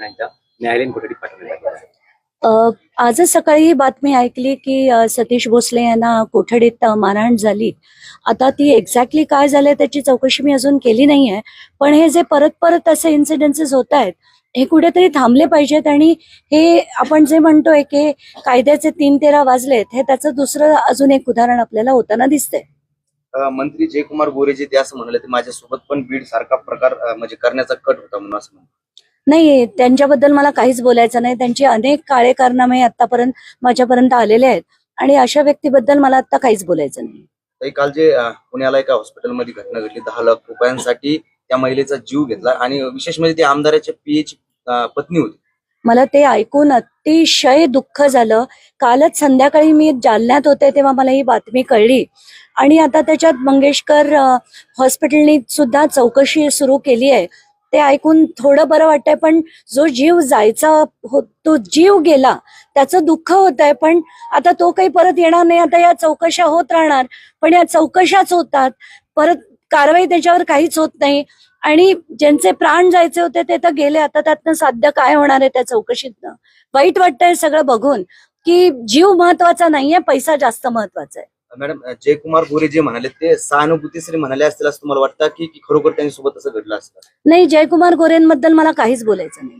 घटनांच्या न्यायालयीन कोठडीत पाठवण्यात. अ, आजच सकाळी ही बातमी ऐकली की अ, सतीश भोसले यांना कोठडीत अ, मारहाण झाली आता ती एक्झॅक्टली काय झालंय त्याची चौकशी मी अजून केली नाहीये पण हे जे परत परत असे इन्सिडेन्सेस होत आहेत हे कुठेतरी थांबले पाहिजेत आणि हे आपण जे म्हणतोय की कायद्याचे तीन तेरा वाजलेत हे त्याचं दुसरं अजून एक उदाहरण आपल्याला होताना दिसतंय अ, मंत्री जयकुमार गोरेजी ते असं म्हणाले ते माझ्यासोबत पण बीड सारखा प्रकार अ, म्हणजे करण्याचा कट होता म्हणून असं म्हणतात. नाही त्यांच्याबद्दल मला काहीच बोलायचं नाही. त्यांचे अनेक काळे कारनामे आतापर्यंत माझ्यापर्यंत आलेले आहेत. आणि अशा व्यक्तीबद्दल मला आता काहीच बोलायचं नाही. ताई, काल जे अ, पुण्याला एका हॉस्पिटलमध्ये घटना घडली दहा लाख रुपयांसाठी त्या महिलेचा जीव घेतला. आणि विशेष म्हणजे ती आमदाराच्या पीएची पत्नी होती. मला ते ऐकून अतिशय दुःख झालं. कालच संध्याकाळी मी जालन्यात होते तेव्हा मला ही बातमी कळली. आणि आता त्याच्यात मंगेशकर अ, हॉस्पिटलनी सुद्धा चौकशी सुरू केली आहे. ते ऐकून थोडं बरं वाटतंय पण जो जीव जायचा हो तो जीव गेला त्याचं दुःख होत आहे पण आता तो काही परत येणार नाही. आता या चौकशा होत राहणार पण या चौकशाच होतात. परत कारवाई त्याच्यावर काहीच होत नाही. आणि ज्यांचे प्राण जायचे होते ते तर गेले. आता त्यातनं साध्य काय होणार आहे त्या चौकशीतनं? वाईट वाटतंय सगळं बघून की जीव महत्त्वाचा नाहीये पैसा जास्त महत्त्वाचा आहे. मॅडम जयकुमार गोरे जे म्हणाले ते सहानुभूतीश्री म्हणाले असतील असं तुम्हाला वाटतं की की खरोखर त्यांच्यासोबत असं घडलं असतं? नाही जयकुमार गोरेंबद्दल मला काहीच बोलायचं नाही.